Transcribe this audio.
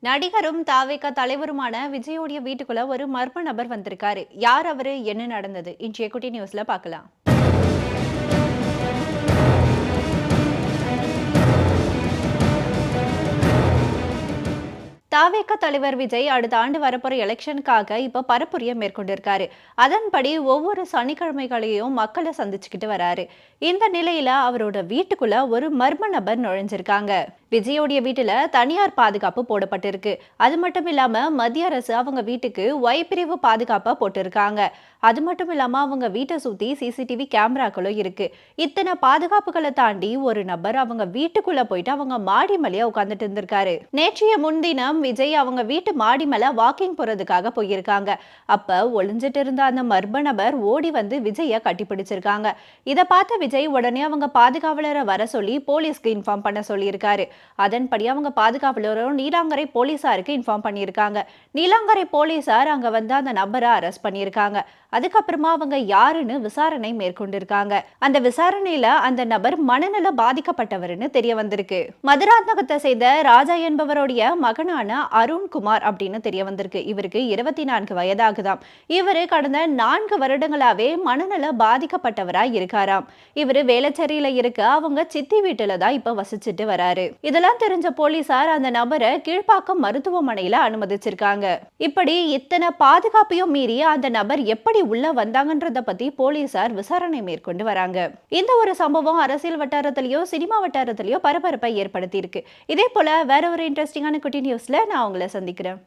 நடிகரும் தாவேக தலைவருமான விஜயோடைய வீட்டுக்குள்ள ஒரு மர்ம நபர் வந்திருக்காரு. யார் அவரு? என்ன நடந்தது? இன்றைய குட்டி நியூஸ்ல பார்க்கலாம். தாவேக தலைவர் விஜய் அடுத்த ஆண்டு வரப்போற எலெக்ஷனுக்காக இப்ப பரப்புரிய மேற்கொண்டிருக்காரு. அதன்படி ஒவ்வொரு சனிக்கிழமைகளையும் மக்களை சந்திச்சுக்கிட்டு வராரு. இந்த நிலையில அவரோட வீட்டுக்குள்ள ஒரு மர்ம நபர் நுழைஞ்சிருக்காங்க. விஜயோடைய வீட்டில் தனியார் பாதுகாப்பு போடப்பட்டிருக்கு. அது மட்டும் இல்லாமல் மத்திய அரசு அவங்க வீட்டுக்கு ஒய் பிரிவு பாதுகாப்பாக போட்டிருக்காங்க. அது மட்டும் இல்லாமல் அவங்க வீட்டை சுற்றி சிசிடிவி கேமராக்களும் இருக்கு. இத்தனை பாதுகாப்புகளை தாண்டி ஒரு நபர் அவங்க வீட்டுக்குள்ள போயிட்டு அவங்க மாடி மேலேயே உட்காந்துட்டு இருந்திருக்காரு. நேற்றைய முன்தினம் விஜய் அவங்க வீட்டு மாடி மேல வாக்கிங் போறதுக்காக போயிருக்காங்க. அப்ப ஒளிஞ்சிட்டு இருந்த அந்த மர்ம நபர் ஓடி வந்து விஜய கட்டிப்பிடிச்சிருக்காங்க. இதை பார்த்த விஜய் உடனே அவங்க பாதுகாவலரை வர சொல்லி போலீஸ்க்கு இன்ஃபார்ம் பண்ண சொல்லியிருக்காரு. அதன்படி அவங்க பாதுகாவலரும் நீலாங்கரை போலீசாருக்கு இன்ஃபார்ம் பண்ணியிருக்காங்க. நீலாங்கரை போலீசார் அங்க வந்து அந்த நபரை அரெஸ்ட் பண்ணியிருக்காங்க. அதுக்கப்புறமா அவங்க யாருன்னு விசாரணை மேற்கொண்டிருக்காங்க. அந்த விசாரணையில அந்த நபர் மனநல பாதிக்கப்பட்டவர்னு தெரிய வந்திருக்கு. மதுராந்தகத்தை செய்த ராஜா என்பவருடைய மகனான அருண்குமார் அப்படின்னு தெரிய வந்திருக்கு. இவருக்கு இருபத்தி நான்கு வயதாகுதாம். இவரு கடந்த நான்கு வருடங்களாவே மனநல பாதிக்கப்பட்டவரா இருக்காராம். இவரு வேளச்சேரியில இருக்க அவங்க சித்தி வீட்டுல தான் இப்ப வசிச்சுட்டு வராரு. இதெல்லாம் தெரிஞ்ச போலீசார் அந்த நபரை கீழ்ப்பாக்கம் மருத்துவமனையில அனுமதிச்சிருக்காங்க. இப்படி இத்தனை பாதுகாப்பையும் மீறி அந்த நபர் எப்படி உள்ள வந்தாங்கன்றத பத்தி போலீசார் விசாரணை மேற்கொண்டு வராங்க. இந்த ஒரு சம்பவம் அரசியல் வட்டாரத்திலயோ சினிமா வட்டாரத்திலயோ பரபரப்பை ஏற்படுத்தி இருக்கு இதே போல வேற ஒரு இன்ட்ரெஸ்டிங்கான குட்டி நியூஸ்ல நான் உங்களை சந்திக்கிறேன்.